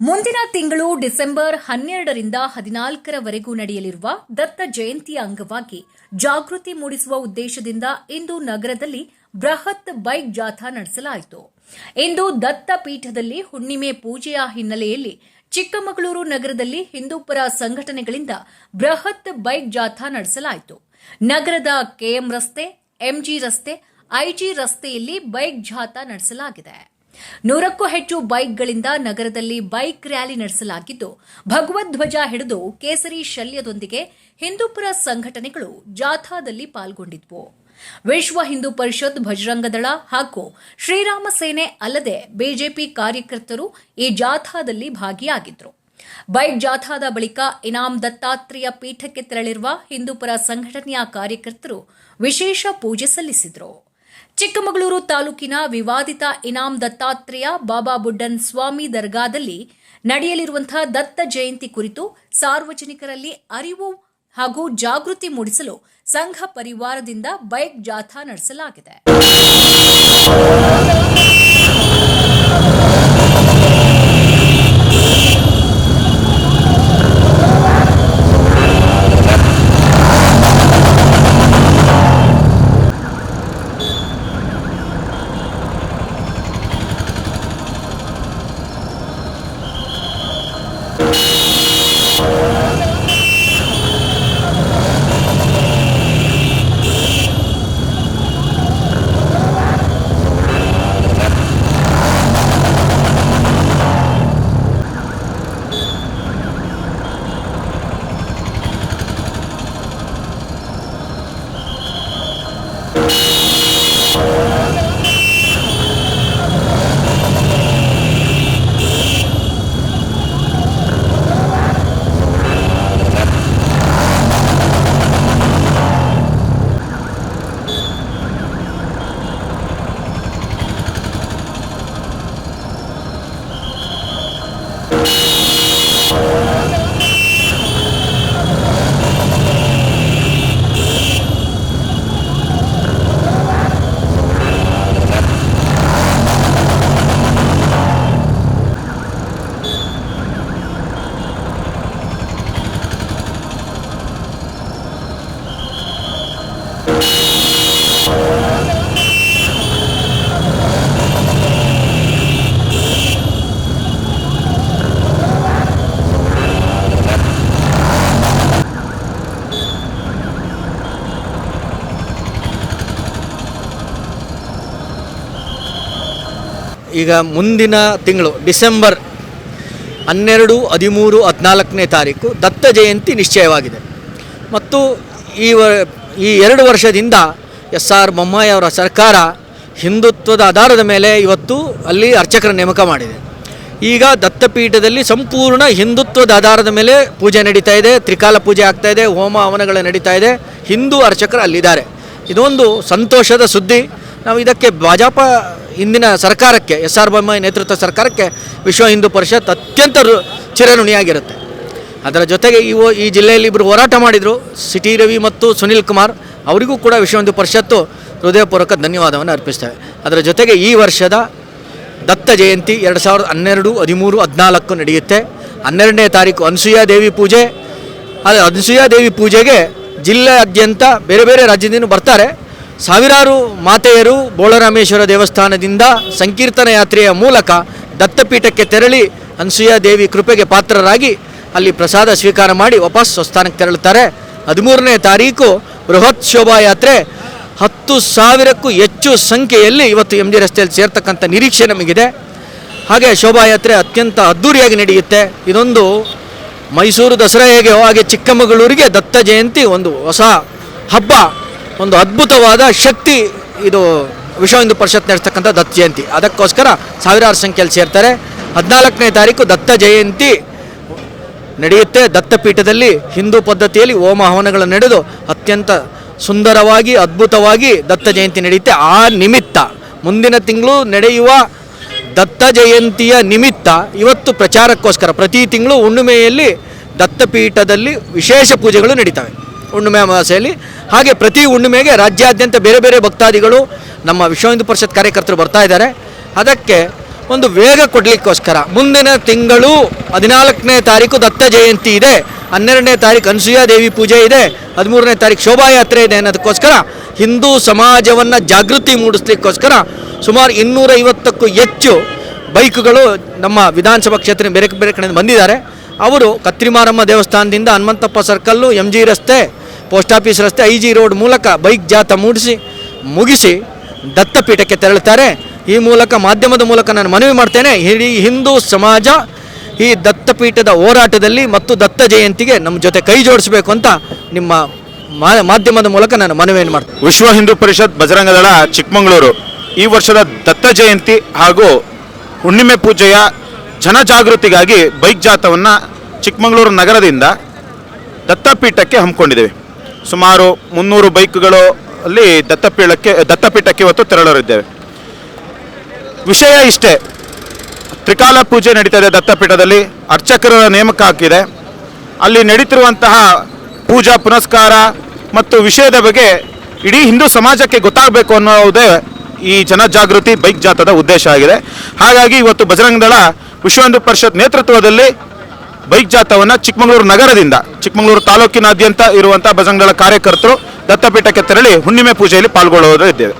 ಮುಂದಿನ ತಿಂಗಳು ಡಿಸೆಂಬರ್ ಹನ್ನೆರಡರಿಂದ ಹದಿನಾಲ್ಕರವರೆಗೂ ನಡೆಯಲಿರುವ ದತ್ತ ಜಯಂತಿಯ ಅಂಗವಾಗಿ ಜಾಗೃತಿ ಮೂಡಿಸುವ ಉದ್ದೇಶದಿಂದ ಇಂದು ನಗರದಲ್ಲಿ ಬೃಹತ್ ಬೈಕ್ ಜಾಥಾ ನಡೆಸಲಾಯಿತು. ಇಂದು ದತ್ತ ಪೀಠದಲ್ಲಿ ಹುಣ್ಣಿಮೆ ಪೂಜೆಯ ಹಿನ್ನೆಲೆಯಲ್ಲಿ ಚಿಕ್ಕಮಗಳೂರು ನಗರದಲ್ಲಿ ಹಿಂದೂಪರ ಸಂಘಟನೆಗಳಿಂದ ಬೃಹತ್ ಬೈಕ್ ಜಾಥಾ ನಡೆಸಲಾಯಿತು. ನಗರದ ಕೆಎಂ ರಸ್ತೆ, ಎಂಜಿ ರಸ್ತೆ, ಐಜಿ ರಸ್ತೆಯಲ್ಲಿ ಬೈಕ್ ಜಾಥಾ ನಡೆಸಲಾಗಿದೆ. ನೂರಕ್ಕೂ ಹೆಚ್ಚು ಬೈಕ್ಗಳಿಂದ ನಗರದಲ್ಲಿ ಬೈಕ್ ರ್ಯಾಲಿ ನಡೆಸಲಾಗಿದ್ದು ಭಗವದ್ವಜ ಹಿಡಿದು ಕೇಸರಿ ಶಲ್ಯದೊಂದಿಗೆ ಹಿಂದೂಪುರ ಸಂಘಟನೆಗಳು ಜಾಥಾದಲ್ಲಿ ಪಾಲ್ಗೊಂಡಿದ್ವು. ವಿಶ್ವ ಹಿಂದೂ ಪರಿಷತ್ ಭಜರಂಗದಳ ಹಾಗೂ ಶ್ರೀರಾಮ ಸೇನೆ ಅಲ್ಲದೆ ಬಿಜೆಪಿ ಕಾರ್ಯಕರ್ತರು ಈ ಜಾಥಾದಲ್ಲಿ ಭಾಗಿಯಾಗಿದ್ರು. ಬೈಕ್ ಜಾಥಾದ ಬಳಿಕ ಇನಾಮ್ ದತ್ತಾತ್ರೇಯ ಪೀಠಕ್ಕೆ ತೆರಳಿರುವ ಹಿಂದೂಪರ ಸಂಘಟನೆಯ ಕಾರ್ಯಕರ್ತರು ವಿಶೇಷ ಪೂಜೆ ಸಲ್ಲಿಸಿದರು. ಚಿಕ್ಕಮಗಳೂರು ತಾಲೂಕಿನ ವಿವಾದಿತ ಇನಾಂ ದತ್ತಾತ್ರೇಯ ಬಾಬಾ ಬುಡ್ಡನ್ ಸ್ವಾಮಿ ದರ್ಗಾದಲ್ಲಿ ನಡೆಯಲಿರುವಂತಹ ದತ್ತ ಜಯಂತಿ ಕುರಿತು ಸಾರ್ವಜನಿಕರಲ್ಲಿ ಅರಿವು ಹಾಗೂ ಜಾಗೃತಿ ಮೂಡಿಸಲು ಸಂಘ ಪರಿವಾರದಿಂದ ಬೈಕ್ ಜಾಥಾ ನಡೆಸಲಾಗಿದೆ. ಈಗ ಮುಂದಿನ ತಿಂಗಳು ಡಿಸೆಂಬರ್ ಹನ್ನೆರಡು, ಹದಿಮೂರು, ಹದಿನಾಲ್ಕನೇ ತಾರೀಕು ದತ್ತ ಜಯಂತಿ ನಿಶ್ಚಯವಾಗಿದೆ. ಮತ್ತು ಈ ವ, ಈ ಎರಡು ವರ್ಷದಿಂದ ಎಸ್ ಆರ್ ಬೊಮ್ಮಾಯಿ ಅವರ ಸರ್ಕಾರ ಹಿಂದುತ್ವದ ಆಧಾರದ ಮೇಲೆ ಇವತ್ತು ಅಲ್ಲಿ ಅರ್ಚಕರ ನೇಮಕ ಮಾಡಿದೆ. ಈಗ ದತ್ತಪೀಠದಲ್ಲಿ ಸಂಪೂರ್ಣ ಹಿಂದುತ್ವದ ಆಧಾರದ ಮೇಲೆ ಪೂಜೆ ನಡೀತಾ ಇದೆ, ತ್ರಿಕಾಲ ಪೂಜೆ ಆಗ್ತಾ ಇದೆ, ಹೋಮ ಹವನಗಳು ನಡೀತಾ ಇದೆ, ಹಿಂದೂ ಅರ್ಚಕರು ಅಲ್ಲಿದ್ದಾರೆ. ಇದೊಂದು ಸಂತೋಷದ ಸುದ್ದಿ. ನಾವು ಇದಕ್ಕೆ ಭಾಜಪ ಇಂದಿನ ಸರ್ಕಾರಕ್ಕೆ, ಎಸ್ ಆರ್ ಬೊಮ್ಮಾಯಿ ನೇತೃತ್ವ ಸರ್ಕಾರಕ್ಕೆ ವಿಶ್ವ ಹಿಂದೂ ಪರಿಷತ್ ಅತ್ಯಂತ ಚಿರಋಣಿಯಾಗಿರುತ್ತೆ ಅದರ ಜೊತೆಗೆ ಇವು ಈ ಜಿಲ್ಲೆಯಲ್ಲಿ ಇಬ್ಬರು ಹೋರಾಟ ಮಾಡಿದರು, ಸಿಟಿ ರವಿ ಮತ್ತು ಸುನಿಲ್ ಕುಮಾರ್. ಅವರಿಗೂ ಕೂಡ ವಿಶ್ವ ಹಿಂದೂ ಪರಿಷತ್ತು ಹೃದಯಪೂರ್ವಕ ಧನ್ಯವಾದವನ್ನು ಅರ್ಪಿಸ್ತೇವೆ. ಅದರ ಜೊತೆಗೆ ಈ ವರ್ಷದ ದತ್ತ ಜಯಂತಿ ಎರಡು ಸಾವಿರದ ಹನ್ನೆರಡು, ಹದಿಮೂರು, ಹದಿನಾಲ್ಕು ನಡೆಯುತ್ತೆ. ಹನ್ನೆರಡನೇ ತಾರೀಕು ಅನಸೂಯ ದೇವಿ ಪೂಜೆ. ಅದು ಅನಸೂಯ ದೇವಿ ಪೂಜೆಗೆ ಜಿಲ್ಲೆಯಾದ್ಯಂತ ಬೇರೆ ಬೇರೆ ರಾಜ್ಯದಿಂದ ಬರ್ತಾರೆ. ಸಾವಿರಾರು ಮಾತೆಯರು ಬೋಳರಾಮೇಶ್ವರ ದೇವಸ್ಥಾನದಿಂದ ಸಂಕೀರ್ತನ ಯಾತ್ರೆಯ ಮೂಲಕ ದತ್ತಪೀಠಕ್ಕೆ ತೆರಳಿ ಅನಸೂಯ ದೇವಿ ಕೃಪೆಗೆ ಪಾತ್ರರಾಗಿ ಅಲ್ಲಿ ಪ್ರಸಾದ ಸ್ವೀಕಾರ ಮಾಡಿ ವಾಪಸ್ ಸ್ವಸ್ಥಾನಕ್ಕೆ ತೆರಳುತ್ತಾರೆ. ಹದಿಮೂರನೇ ತಾರೀಕು ಬೃಹತ್ ಶೋಭಾಯಾತ್ರೆ ಹತ್ತು ಸಾವಿರಕ್ಕೂ ಹೆಚ್ಚು ಸಂಖ್ಯೆಯಲ್ಲಿ ಇವತ್ತು ಎಂ ಜಿ ರಸ್ತೆಯಲ್ಲಿ ಸೇರ್ತಕ್ಕಂಥ ನಿರೀಕ್ಷೆ ನಮಗಿದೆ. ಹಾಗೆ ಶೋಭಾಯಾತ್ರೆ ಅತ್ಯಂತ ಅದ್ಧೂರಿಯಾಗಿ ನಡೆಯುತ್ತೆ. ಇದೊಂದು ಮೈಸೂರು ದಸರಾ ಹೇಗೆ ಹಾಗೆ ಚಿಕ್ಕಮಗಳೂರಿಗೆ ದತ್ತ ಜಯಂತಿ ಒಂದು ಹೊಸ ಹಬ್ಬ. ಒಂದು ಅದ್ಭುತವಾದ ಶಕ್ತಿ ಇದು ವಿಶ್ವ ಹಿಂದೂ ಪರಿಷತ್ ನಡೆಸ್ತಕ್ಕಂಥ ದತ್ತ ಜಯಂತಿ. ಅದಕ್ಕೋಸ್ಕರ ಸಾವಿರಾರು ಸಂಖ್ಯೆಯಲ್ಲಿ ಸೇರ್ತಾರೆ. ಹದಿನಾಲ್ಕನೇ ತಾರೀಕು ದತ್ತ ಜಯಂತಿ. ನಡೆಯುತ್ತೆ. ದತ್ತಪೀಠದಲ್ಲಿ ಹಿಂದೂ ಪದ್ಧತಿಯಲ್ಲಿ ಹೋಮ ಹವನಗಳು ನಡೆದು ಅತ್ಯಂತ ಸುಂದರವಾಗಿ, ಅದ್ಭುತವಾಗಿ ದತ್ತ ಜಯಂತಿ ನಡೆಯುತ್ತೆ. ಆ ನಿಮಿತ್ತ, ಮುಂದಿನ ತಿಂಗಳು ನಡೆಯುವ ದತ್ತ ಜಯಂತಿಯ ನಿಮಿತ್ತ ಇವತ್ತು ಪ್ರಚಾರಕ್ಕೋಸ್ಕರ ಪ್ರತಿ ತಿಂಗಳು ಹುಣ್ಣಿಮೆಯಲ್ಲಿ ದತ್ತಪೀಠದಲ್ಲಿ ವಿಶೇಷ ಪೂಜೆಗಳು ನಡೀತವೆ. ಹುಣ್ಣಿಮೆ ಅಮಾವಾಸ್ಯೆಯಲ್ಲಿ ಹಾಗೆ ಪ್ರತಿ ಹುಣ್ಣಿಮೆಗೆ ರಾಜ್ಯಾದ್ಯಂತ ಬೇರೆ ಬೇರೆ ಭಕ್ತಾದಿಗಳು, ನಮ್ಮ ವಿಶ್ವ ಹಿಂದೂ ಪರಿಷತ್ ಕಾರ್ಯಕರ್ತರು ಬರ್ತಾ ಇದ್ದಾರೆ. ಅದಕ್ಕೆ ಒಂದು ವೇಗ ಕೊಡಲಿಕ್ಕೋಸ್ಕರ ಮುಂದಿನ ತಿಂಗಳು ಹದಿನಾಲ್ಕನೇ ತಾರೀಕು ದತ್ತ ಜಯಂತಿ ಇದೆ. ಹನ್ನೆರಡನೇ ತಾರೀಕು ಅನಸೂಯ ದೇವಿ ಪೂಜೆ ಇದೆ. ಹದಿಮೂರನೇ ತಾರೀಕು ಶೋಭಾಯಾತ್ರೆ ಇದೆ ಅನ್ನೋದಕ್ಕೋಸ್ಕರ ಹಿಂದೂ ಸಮಾಜವನ್ನು ಜಾಗೃತಿ ಮೂಡಿಸ್ಲಿಕ್ಕೋಸ್ಕರ ಸುಮಾರು ಇನ್ನೂರೈವತ್ತಕ್ಕೂ ಹೆಚ್ಚು ಬೈಕ್ಗಳು ನಮ್ಮ ವಿಧಾನಸಭಾ ಕ್ಷೇತ್ರ ಬೇರೆ ಬೇರೆ ಕಡೆಯಿಂದ ಬಂದಿದ್ದಾರೆ. ಅವರು ಕತ್ರಿಮಾರಮ್ಮ ದೇವಸ್ಥಾನದಿಂದ ಹನುಮಂತಪ್ಪ ಸರ್ಕಲ್ಲು ಎಂ ಜಿ ರಸ್ತೆ ಪೋಸ್ಟ್ ಆಫೀಸ್ ರಸ್ತೆ ಐ ಜಿ ರೋಡ್ ಮೂಲಕ ಬೈಕ್ ಜಾಥಾ ಮೂಡಿಸಿ, ಮುಗಿಸಿ ದತ್ತಪೀಠಕ್ಕೆ ತೆರಳುತ್ತಾರೆ. ಈ ಮೂಲಕ, ಮಾಧ್ಯಮದ ಮೂಲಕ ನಾನು ಮನವಿ ಮಾಡ್ತೇನೆ ಇಡೀ ಹಿಂದೂ ಸಮಾಜ ಈ ದತ್ತಪೀಠದ ಹೋರಾಟದಲ್ಲಿ ಮತ್ತು ದತ್ತ ಜಯಂತಿಗೆ ನಮ್ಮ ಜೊತೆ ಕೈ ಜೋಡಿಸಬೇಕು ಅಂತ ನಿಮ್ಮ ಮಾಧ್ಯಮದ ಮೂಲಕ ನಾನು ಮನವಿಯನ್ನು ಮಾಡ್ತೇನೆ. ವಿಶ್ವ ಹಿಂದೂ ಪರಿಷತ್ ಬಜರಂಗದಳ ಚಿಕ್ಕಮಗಳೂರು, ಈ ವರ್ಷದ ದತ್ತ ಜಯಂತಿ ಹಾಗೂ ಹುಣ್ಣಿಮೆ ಪೂಜೆಯ ಜನಜಾಗೃತಿಗಾಗಿ ಬೈಕ್ ಜಾಥವನ್ನು ಚಿಕ್ಕಮಗಳೂರು ನಗರದಿಂದ ದತ್ತಪೀಠಕ್ಕೆ ಹಮ್ಮಿಕೊಂಡಿದ್ದೇವೆ. ಸುಮಾರು ಮುನ್ನೂರು ಬೈಕ್ಗಳು ಅಲ್ಲಿ ದತ್ತಪೀಠಕ್ಕೆ ದತ್ತಪೀಠಕ್ಕೆ ಇವತ್ತು ತೆರಳಲಿದ್ದೇವೆ. ವಿಷಯ ಇಷ್ಟೇ. ತ್ರಿಕಾಲ ಪೂಜೆ ನಡೀತಾ ಇದೆ ದತ್ತಪೀಠದಲ್ಲಿ. ಅರ್ಚಕರ ನೇಮಕ ಹಾಕಿದೆ ಅಲ್ಲಿ ನಡೀತಿರುವಂತಹ ಪೂಜಾ ಪುನಸ್ಕಾರ ಮತ್ತು ವಿಷಯದ ಬಗ್ಗೆ ಇಡೀ ಹಿಂದೂ ಸಮಾಜಕ್ಕೆ ಗೊತ್ತಾಗಬೇಕು ಅನ್ನೋದೇ ಈ ಜನಜಾಗೃತಿ ಬೈಕ್ ಜಾಥಾದ ಉದ್ದೇಶ ಆಗಿದೆ. ಹಾಗಾಗಿ ಇವತ್ತು ಬಜರಂಗ ದಳ ವಿಶ್ವ ಹಿಂದೂ ಪರಿಷತ್ ನೇತೃತ್ವದಲ್ಲಿ ಬೈಕ್ ಜಾಥಾವನ್ನು ಚಿಕ್ಕಮಗಳೂರು ನಗರದಿಂದ, ಚಿಕ್ಕಮಗಳೂರು ತಾಲೂಕಿನಾದ್ಯಂತ ಇರುವಂತಹ ಬಜರಂಗ ದಳ ಕಾರ್ಯಕರ್ತರು ದತ್ತಪೀಠಕ್ಕೆ ತೆರಳಿ ಹುಣ್ಣಿಮೆ ಪೂಜೆಯಲ್ಲಿ ಪಾಲ್ಗೊಳ್ಳುವುದಿದ್ದೇವೆ